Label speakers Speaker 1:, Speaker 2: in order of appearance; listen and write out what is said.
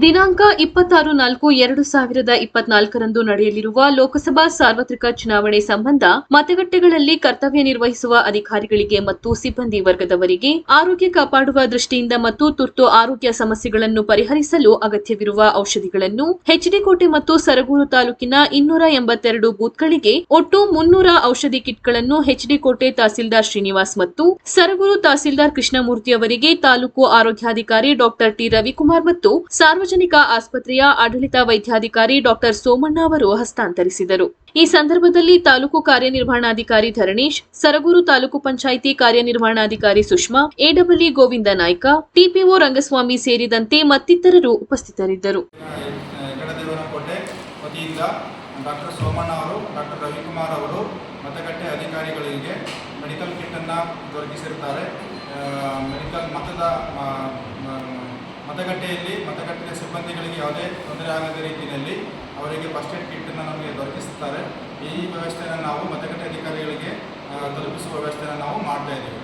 Speaker 1: ದಿನಾಂಕ ಇಪ್ಪತ್ತಾರು ನಾಲ್ಕು ಎರಡು ಸಾವಿರದ ಇಪ್ಪತ್ನಾಲ್ಕರಂದು ನಡೆಯಲಿರುವ ಲೋಕಸಭಾ ಸಾರ್ವತ್ರಿಕ ಚುನಾವಣೆ ಸಂಬಂಧ ಮತಗಟ್ಟೆಗಳಲ್ಲಿ ಕರ್ತವ್ಯ ನಿರ್ವಹಿಸುವ ಅಧಿಕಾರಿಗಳಿಗೆ ಮತ್ತು ಸಿಬ್ಬಂದಿ ವರ್ಗದವರಿಗೆ ಆರೋಗ್ಯ ಕಾಪಾಡುವ ದೃಷ್ಟಿಯಿಂದ ಮತ್ತು ತುರ್ತು ಆರೋಗ್ಯ ಸಮಸ್ಯೆಗಳನ್ನು ಪರಿಹರಿಸಲು ಅಗತ್ಯವಿರುವ ಔಷಧಿಗಳನ್ನು ಹೆಚ್ಡಿಕೋಟೆ ಮತ್ತು ಸರಗೂರು ತಾಲೂಕಿನ ಇನ್ನೂರ ಎಂಬತ್ತೆರಡು ಬೂತ್ಗಳಿಗೆ ಒಟ್ಟು ಮುನ್ನೂರ ಔಷಧಿ ಕಿಟ್ಗಳನ್ನು ಹೆಚ್ಡಿಕೋಟೆ ತಹಸೀಲ್ದಾರ್ ಶ್ರೀನಿವಾಸ್ ಮತ್ತು ಸರಗೂರು ತಹಸೀಲ್ದಾರ್ ಕೃಷ್ಣಮೂರ್ತಿ ಅವರಿಗೆ ತಾಲೂಕು ಆರೋಗ್ಯಾಧಿಕಾರಿ ಡಾಕ್ಟರ್ ಟಿ ರವಿಕುಮಾರ್ ಮತ್ತು ಸಾರ್ವಜನಿಕ ಆಸ್ಪತ್ರೆಯ ಆಡಳಿತ ವೈದ್ಯಾಧಿಕಾರಿ ಡಾಕ್ಟರ್ ಸೋಮಣ್ಣ ಅವರು ಹಸ್ತಾಂತರಿಸಿದರು. ಈ ಸಂದರ್ಭದಲ್ಲಿ ತಾಲೂಕು ಕಾರ್ಯನಿರ್ವಹಣಾಧಿಕಾರಿ ಧರಣೇಶ್, ಸರಗೂರು ತಾಲೂಕು ಪಂಚಾಯಿತಿ ಕಾರ್ಯನಿರ್ವಹಣಾಧಿಕಾರಿ ಸುಷ್ಮಾ ಎಡಬ್ಲ್ಯೂ ಗೋವಿಂದ ನಾಯ್ಕ ಟಿಪಿಒ ರಂಗಸ್ವಾಮಿ ಸೇರಿದಂತೆ ಮತ್ತಿತರರು ಉಪಸ್ಥಿತರಿದ್ದರು.
Speaker 2: ಡಾಕ್ಟರ್ ಸೋಮಣ್ಣ ಅವರು, ಡಾಕ್ಟರ್ ರವಿಕುಮಾರ್ ಮತಗಟ್ಟೆ ಅಧಿಕಾರಿಗಳಿಗೆ ಮೆಡಿಕಲ್ ಕಿಟ್ಟನ್ನು ದೊರಕಿಸಿರ್ತಾರೆ ಮೆಡಿಕಲ್ ಮತದ ಮತಗಟ್ಟೆಯಲ್ಲಿ, ಮತಗಟ್ಟೆಯ ಸಿಬ್ಬಂದಿಗಳಿಗೆ ಯಾವುದೇ ತೊಂದರೆ ಆಗದ ರೀತಿಯಲ್ಲಿ ಅವರಿಗೆ ಫಸ್ಟ್ ಏಡ್ ಕಿಟ್ಟನ್ನು ನಮಗೆ ದೊರಕಿಸುತ್ತಾರೆ. ಈ ವ್ಯವಸ್ಥೆಯನ್ನು ನಾವು ಮತಗಟ್ಟೆ ಅಧಿಕಾರಿಗಳಿಗೆ ತಲುಪಿಸುವ ವ್ಯವಸ್ಥೆಯನ್ನು ನಾವು ಮಾಡ್ತಾ ಇದ್ದೀವಿ.